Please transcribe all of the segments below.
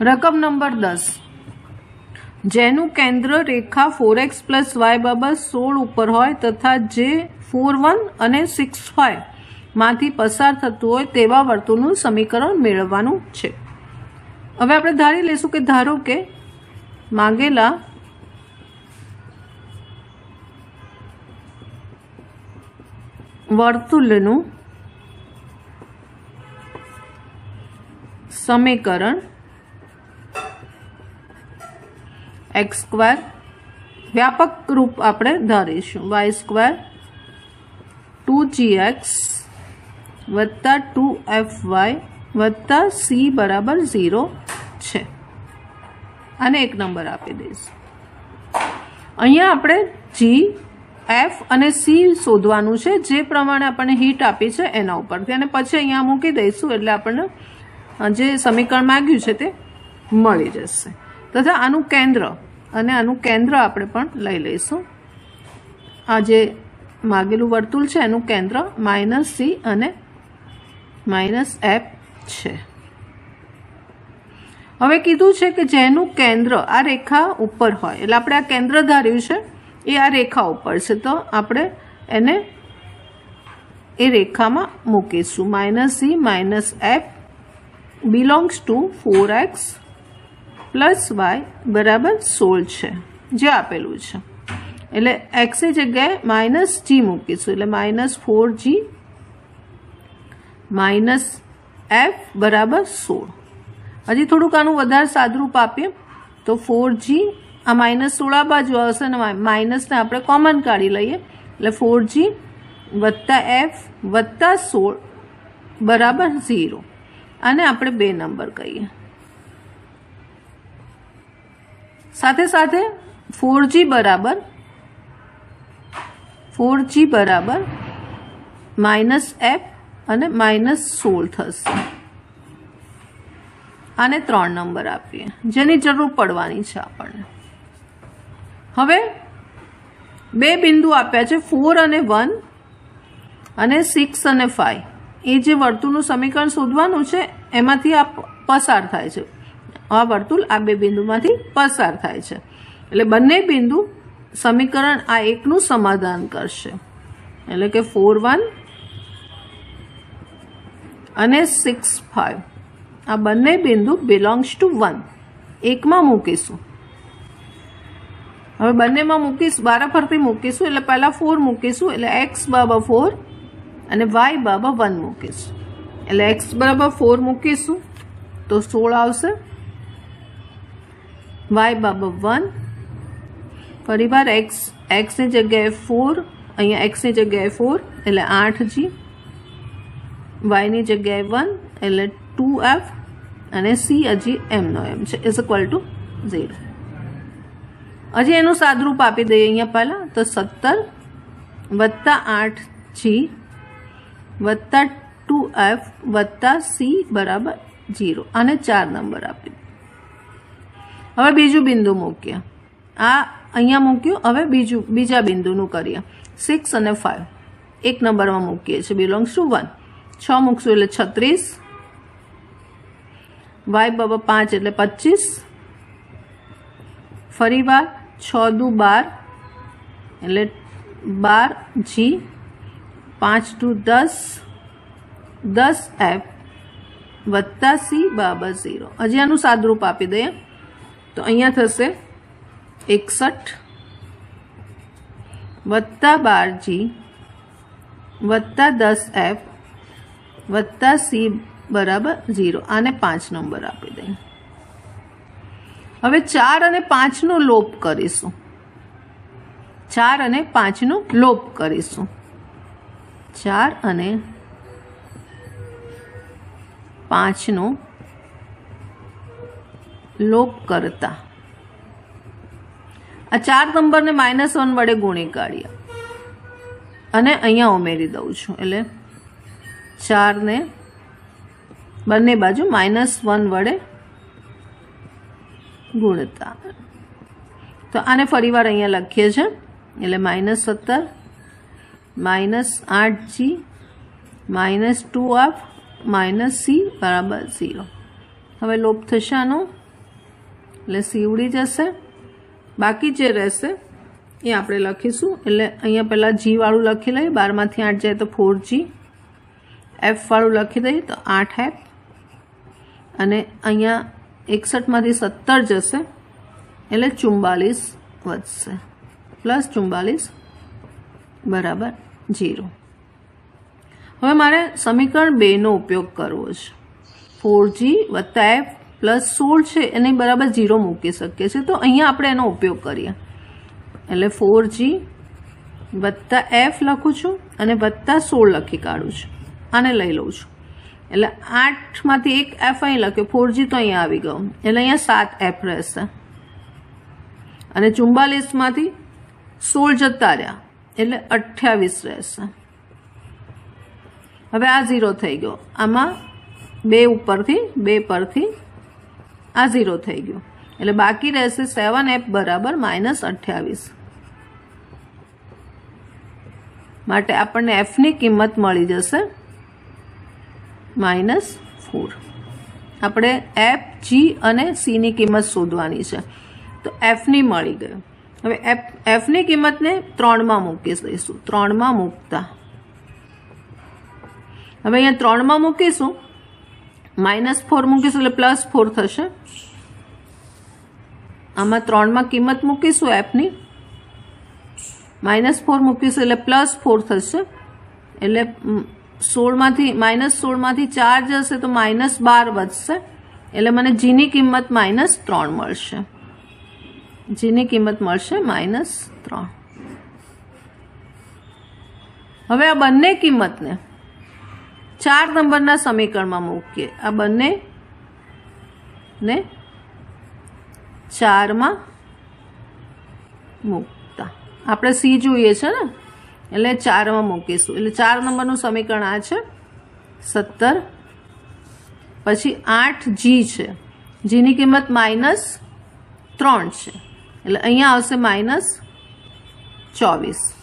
રકમ નંબર દસ. જેનું કેન્દ્ર રેખા ફોર એક્સ પ્લસ વાય બરાબર સોળ ઉપર હોય તથા જે ફોર વન અને સિક્સ ફાઇવમાંથી પસાર થતું હોય તેવા વર્તુળનું સમીકરણ મેળવવાનું છે. હવે આપણે ધારી લઈશું કે ધારો કે માંગેલા વર્તુળનું સમીકરણ એક્સ સ્ક્વેર. વ્યાપક રૂપ આપણે ધારીશું. Y square two g x વત્તા ટુ એફ વાય વત્તા સી બરાબર ઝીરો છે. અને એક નંબર આપી દઈશું. અહીંયા આપણે જી, એફ અને સી શોધવાનું છે. જે પ્રમાણે આપણને હીટ આપી છે એના ઉપરથી. અને પછી અહીંયા મૂકી દઈશું એટલે આપણને જે સમીકરણ માંગ્યું છે તે મળી જશે. તથા આનું કેન્દ્ર. અને આનું કેન્દ્ર આપણે પણ લઈ લઈશું. આ જે માગેલું વર્તુળ છે, એનું કેન્દ્ર માઇનસ સી અને માઇનસ એફ છે. હવે કીધું છે કે જેનું કેન્દ્ર આ રેખા ઉપર હોય, એટલે આપણે આ કેન્દ્ર ધાર્યું છે, એ આ રેખા ઉપર છે. તો આપણે એને એ રેખામાં મૂકીશું. Minus c, minus f, belongs to four x plus y બરાબર સોળ છે, જે આપેલું છે. એટલે એક્સની જગ્યાએ માઇનસ જી મૂકીશું, એટલે minus four g minus f બરાબર સોળ. હજી થોડુંક આનું વધારે સાદરૂપ આપીએ, તો ફોર જી આ માઇનસ સોળ આ બાજુ આવશે ને માઇનસને આપણે કોમન કાઢી લઈએ, એટલે ફોર જી વત્તા એફ વત્તા સોળ બરાબર ઝીરો. આને આપણે બે નંબર કહીએ. સાથે સાથે ફોર જી બરાબર ફોર જી બરાબર માઇનસ એફ અને માઇનસ સોળ થશે. આને ત્રણ નંબર આપીએ, જેની જરૂર પડવાની છે આપણને. હવે બે બિંદુ આપ્યા છે ફોર અને વન અને સિક્સ અને ફાઇવ એ જે વર્તુળનું સમીકરણ શોધવાનું છે, એમાંથી આ પસાર થાય છે. આ વર્તુળ આ બે બિંદુમાંથી પસાર થાય છે. એટલે બંને બિંદુ સમીકરણ આ એકનું સમાધાન કરશે. એટલે કે ફોર વન અને સિક્સ ફાઈવ આ બંને બિંદુ બિલોંગ્સ ટુ વન એકમાં મૂકીશું. હવે બંનેમાં મૂકીશ, બારા ફરતી મૂકીશું, એટલે પહેલાં ફોર મૂકીશું, એટલે એક્સ બરાબર ફોર અને વાય બરાબર વન મૂકીશું. એટલે એક્સ બરાબર ફોર મૂકીશું, તો સોળ આવશે. વાય બરાબર વન ફરી વાર એક્સ એક્સની જગ્યાએ ફોર અહીંયા એક્સની જગ્યાએ ફોર એટલે આઠ જી વાયની જગ્યાએ વન એટલે ટુ એફ અને સી હજી એમનો એમ છે. ઇઝ ઇક્વલ ટુ ઝીરો હજી એનું સાદરૂપ આપી દઈએ અહીંયા પહેલાં, તો સત્તર વત્તા આઠ જી વત્તા ટુ એફ વત્તા સી બરાબર જીરો અને ચાર નંબર આપી હવે બીજું બિંદુ મૂકીએ. આ અહીંયા મૂક્યું, હવે બીજું, બીજા બિંદુનું કરીએ. સિક્સ અને ફાઇવ એક નંબરમાં મૂકીએ છીએ. બિલોંગ્સ ટુ વન છ મૂકશું એટલે છત્રીસ. વાય બાબા પાંચ એટલે પચીસ. ફરી વાર છ દુ બાર એટલે બાર જી. પાંચ ટુ દસ. દસ એફ વત્તા સી બાબા ઝીરો. હજી આનું સાદરૂપ આપી દઈએ. તો અહીંયા થશે એકસઠ વત્તા બાર જી વત્તા દસ એફ વત્તા સી બરાબર ઝીરો. આને પાંચ નંબર આપી દઈએ હવે ચાર અને પાંચનો લોપ કરીશું. ચાર અને પાંચનો લોપ કરીશું. ચાર અને પાંચનો લોપ કરતા. આ ચાર નંબરને માઇનસ વન વડે ગુણી કાઢીએ. અને અહીંયા ઉમેરી દઉં છું, એટલે ચારને બંને બાજુ માઇનસ વન વડે ગુણતા. તો આને ફરીવાર અહીંયા લખીએ છીએ એટલે માઇનસ સત્તર માઇનસ આઠ g minus two f minus c બરાબર ઝીરો હવે લોપ થશે આનો એટલે સી ઉડી જશે. બાકી જે રહેશે, એ આપણે લખીશું. એટલે અહીંયા પહેલાં જી વાળું લખી લઈએ. બારમાંથી આઠ જાય તો ફોર જી એફ વાળું લખી દઈએ તો આઠ એફ અને અહીંયા એકસઠમાંથી સત્તર જશે. એટલે ચુમ્બાલીસ વધશે. પ્લસ ચુમ્બાલીસ બરાબર જીરો. હવે મારે સમીકરણ બેનો ઉપયોગ કરવો છે. ફોર જી વત્તા એફ પ્લસ સોળ છે, એને બરાબર ઝીરો મૂકી શકીએ છીએ. તો અહીંયા આપણે એનો ઉપયોગ કરીએ. એટલે ફોર જી વત્તા એફ લખું છું અને વત્તા સોળ લખી કાઢું છું. આને લઈ લઉં છું. એટલે આઠમાંથી એક એફ અહીં લખ્યો. ફોર જી તો અહીંયા આવી ગયો. એટલે અહીંયા સાત એફ રહેશે. અને ચુમ્બાલીસમાંથી સોળ જતા રહ્યા. એટલે અઠ્યાવીસ રહેશે. હવે આ ઝીરો થઈ ગયો. આમાં બે ઉપરથી, બે પરથી આ ઝીરો થઈ ગયો. એટલે બાકી રહેશે સેવન એફ બરાબર માઇનસ અઠ્યાવીસ. માટે આપણને એફની કિંમત મળી જશે માઇનસ ફોર આપણે એફ જી અને સીની કિંમત શોધવાની છે. તો એફની મળી ગયું હવે એફ એફની કિંમતને ત્રણમાં મૂકી દઈશું. ત્રણમાં મૂકતા. હવે અહીંયા ત્રણમાં મૂકીશું. માઇનસ ફોર મૂકીશું એટલે પ્લસ ફોર થશે. આમાં ત્રણમાં કિંમત મૂકીશું એપની માઇનસ ફોર મૂકીશું એટલે પ્લસ ફોર થશે. એટલે સોળમાંથી, માઇનસ સોળમાંથી ચાર જશે તો માઇનસ બાર વધશે. એટલે મને જીની કિંમત માઇનસ ત્રણ મળશે. જીની કિંમત મળશે માઇનસ ત્રણ. હવે આ બંને કિંમતને ચાર નંબરના સમીકરણમાં મૂકીએ. આ બંને ને ચારમાં મૂકતા. આપણે સી જોઈએ છે ને? એટલે ચારમાં મૂકીશું. એટલે ચાર નંબરનું સમીકરણ આ છે. સત્તર. પછી આઠ જી છે. જીની કિંમત માઇનસ ત્રણ છે. એટલે અહીંયા આવશે માઇનસ ચોવીસ.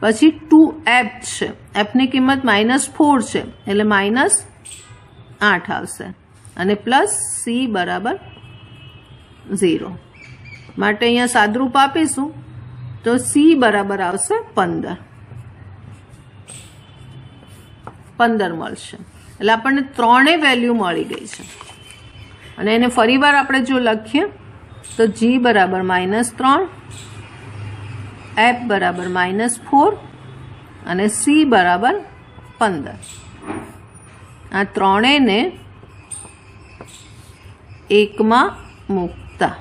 પછી ટુ એપ છે. એપની કિંમત માઇનસ ફોર છે. એટલે માઇનસ આઠ આવશે. અને પ્લસ સી બરાબર ઝીરો માટે અહીંયા સાદરૂપ આપીશું. તો સી બરાબર આવશે પંદર. પંદર મળશે. એટલે આપણને ત્રણેય વેલ્યુ મળી ગઈ છે. અને એને ફરીવાર આપણે જો લખીએ, તો જી બરાબર માઇનસ ત્રણ. એફ બરાબર માઇનસ ફોર અને સી બરાબર પંદર. આ ત્રણેયને એકમાં મૂકતા.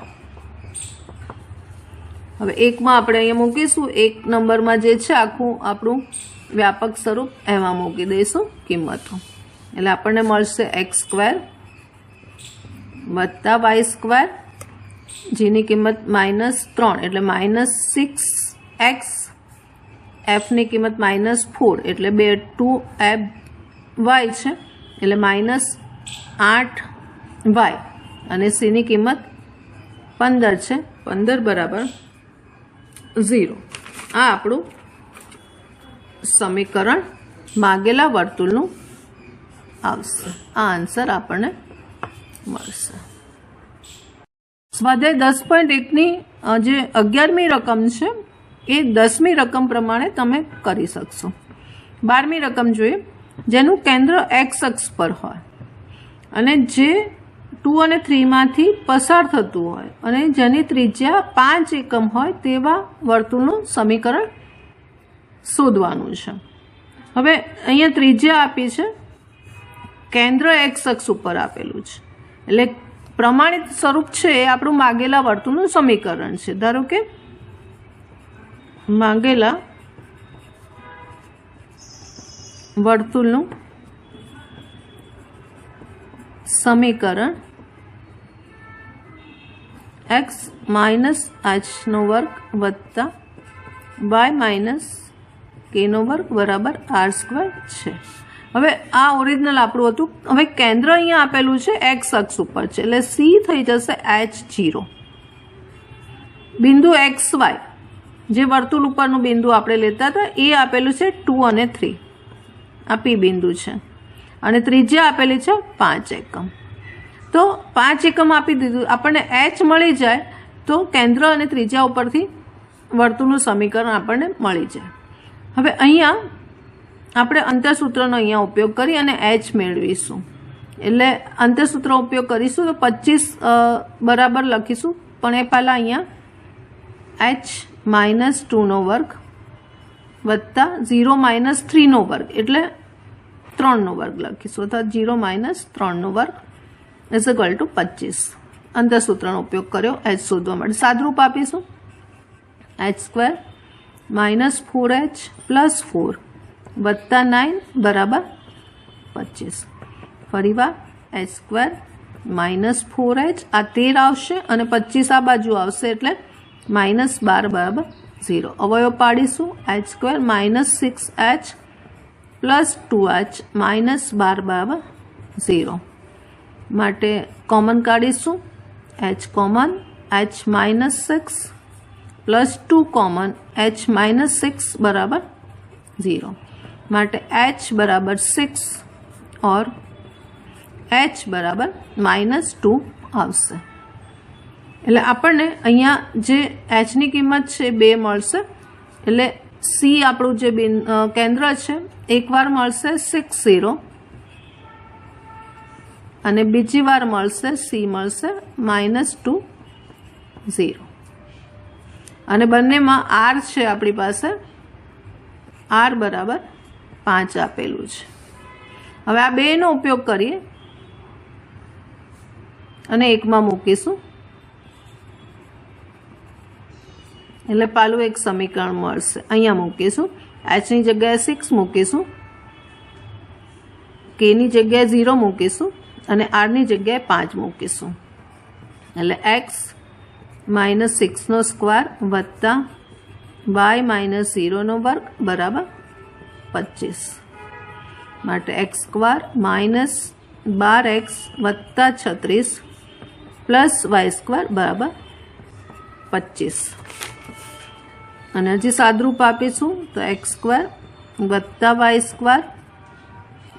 હવે એકમાં આપણે અહીંયા મૂકીશું. એક નંબરમાં જે છે, આખું આપણું વ્યાપક સ્વરૂપ એમાં મૂકી દઈશું કિંમતો. એટલે આપણને મળશે એક્સ સ્ક્વેર વત્તા વાય સ્ક્વેર જેની કિંમત માઇનસ ત્રણ, એટલે માઇનસ સિક્સ એક્સ એફની કિંમત માઇનસ ફોર એટલે બે ટુ એફ વાય છે. એટલે માઇનસ આઠ વાય અને સીની કિંમત પંદર છે. પંદર બરાબર ઝીરો આ આપણું સમીકરણ માગેલા વર્તુળનું આવશે. આ આન્સર આપણને મળશે. સ્વાધ્યાય દસ પોઈન્ટ એકની જે અગિયારમી રકમ છે એ દસમી રકમ પ્રમાણે તમે કરી શકશો. બારમી રકમ જોઈએ, જેનું કેન્દ્ર એક્સ અક્ષ પર હોય. અને જે ટુ અને થ્રીમાંથી પસાર થતું હોય અને જેની ત્રિજ્યા પાંચ એકમ હોય તેવા વર્તુળનું સમીકરણ શોધવાનું છે. હવે અહીંયા ત્રિજ્યા આપી છે. કેન્દ્ર એક્સ અક્ષ ઉપર આપેલું છે. એટલે પ્રમાણિત સ્વરૂપ છે એ આપણું માગેલા વર્તુળનું સમીકરણ છે. ધારો કે માંગેલા વર્તુળનું સમીકરણ એક્સ માઇનસ એચનો વર્ગ વત્તા વાય માઇનસ કેનો વર્ગ બરાબર આર સ્ક્વેર છે. હવે આ ઓરિજિનલ આપણું હતું. હવે કેન્દ્ર અહીંયા આપેલું છે એક્સ અક્ષ ઉપર છે. એટલે સી થઈ જશે એચ જીરો. બિંદુ એક્સ વાય. જે વર્તુળ ઉપરનું બિંદુ આપણે લેતા હતા, એ આપેલું છે ટુ અને થ્રી. આ પી બિંદુ છે. અને ત્રિજ્યા આપેલી છે પાંચ એકમ. તો પાંચ એકમ આપી દીધું. આપણને એચ મળી જાય તો કેન્દ્ર અને ત્રિજ્યા ઉપરથી વર્તુળનું સમીકરણ આપણને મળી જાય. હવે અહીંયા આપણે અંતરસૂત્રનો અહીંયા ઉપયોગ કરી અને એચ મેળવીશું. એટલે અંતરસૂત્ર ઉપયોગ કરીશું તો પચીસ બરાબર લખીશું. પણ એ પહેલાં અહીંયા એચ માઇનસ ટુનો વર્ગ વત્તા ઝીરો માઇનસ થ્રીનો વર્ગ, એટલે ત્રણનો વર્ગ લખીશું. અથવા જીરો માઇનસ ત્રણનો વર્ગ ઇઝ ઇક્વલ ટુ પચીસ. અંતરસૂત્રનો ઉપયોગ કર્યો એચ શોધવા માટે સાદરૂપ આપીશું. H square minus four h plus four વત્તા નાઇન બરાબર પચીસ. ફરીવાર h square minus four h આ તેર આવશે અને પચીસ આ બાજુ આવશે એટલે માઇનસ બાર બરાબર ઝીરો અવયવ પાડીશું h square minus six h plus two h minus બાર બરાબર ઝીરો માટે કોમન કાઢીશું h common h minus six plus two common h minus six બરાબર ઝીરો માટે એચ બરાબર સિક્સ ઓર એચ બરાબર માઇનસ ટુ આવશે એટલે આપણને અહીંયા જે એચની કિંમત છે બે મળશે. એટલે સી આપણું જે બિન કેન્દ્ર છે, એકવાર મળશે સિક્સ ઝીરો અને બીજી વાર મળશે સી મળશે માઇનસ ટુ ઝીરો અને બંનેમાં આર છે આપણી પાસે. આર બરાબર પાંચ આપેલું છે. હવે આ બેનો ઉપયોગ કરીએ. અને એકમાં મૂકીશું. એટલે પાલું એક સમીકરણ મળશે. અહીંયા મૂકીશું. એચની જગ્યાએ સિક્સ મૂકીશું. કેની જગ્યાએ ઝીરો મૂકીશું. અને આરની જગ્યાએ પાંચ મૂકીશું. એટલે એક્સ માઇનસ સિક્સનો સ્ક્વેર વત્તા વાય માઇનસ ઝીરોનો વર્ગ બરાબર પચીસ. માટે એક્સ સ્ક્વેર માઇનસ બાર એક્સ વત્તા છત્રીસ પ્લસ વાય સ્ક્વેર બરાબર પચીસ. અને હજી સાદરૂપ આપીશું તો એક્સ સ્ક્વેર વત્તા વાય સ્ક્વેર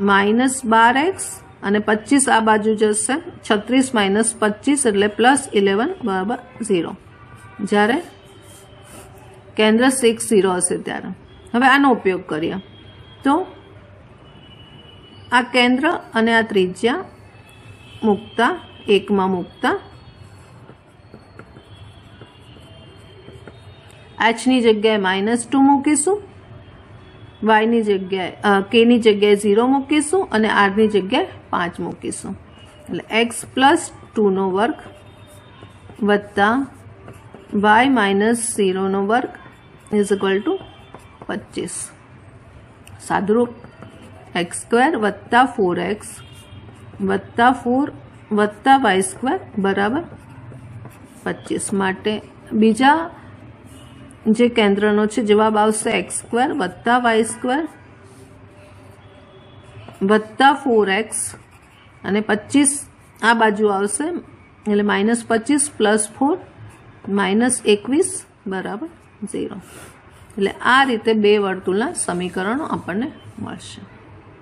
માઇનસ બાર એક્સ અને પચીસ આ બાજુ જશે. છત્રીસ માઇનસ પચીસ એટલે પ્લસ ઇલેવન બરાબર ઝીરો. જ્યારે કેન્દ્ર સિક્સ ઝીરો હશે ત્યારે. હવે આનો ઉપયોગ કરીએ. તો આ કેન્દ્ર અને આ ત્રિજ્યા મૂકતા, એકમાં મૂકતા એચની જગ્યાએ માઇનસ ટુ મૂકીશું. વાયની જગ્યાએ કેની જગ્યાએ ઝીરો મૂકીશું અને આરની જગ્યાએ પાંચ મૂકીશું. એટલે એક્સ પ્લસ ટુનો વર્ગ વત્તા વાય માઇનસ ઝીરોનો વર્ગ ઇઝ ઇક્વલ ટુ પચીસ. સાદરૂપ. એક્સ સ્ક્વેર વત્તા ફોર એક્સ વત્તા ફોર વત્તા વાય સ્ક્વેર બરાબર પચીસ. માટે બીજા જે કેન્દ્રનો છે, જવાબ આવશે એક્સ સ્ક્વેર વત્તા વાય સ્ક્વેર વત્તા ફોર એક્સ અને પચીસ આ બાજુ આવશે, એટલે માઇનસ પચીસ પ્લસ ફોર માઇનસ એકવીસ બરાબર ઝીરો એટલે આ રીતે બે વર્તુળના સમીકરણો આપણને મળશે.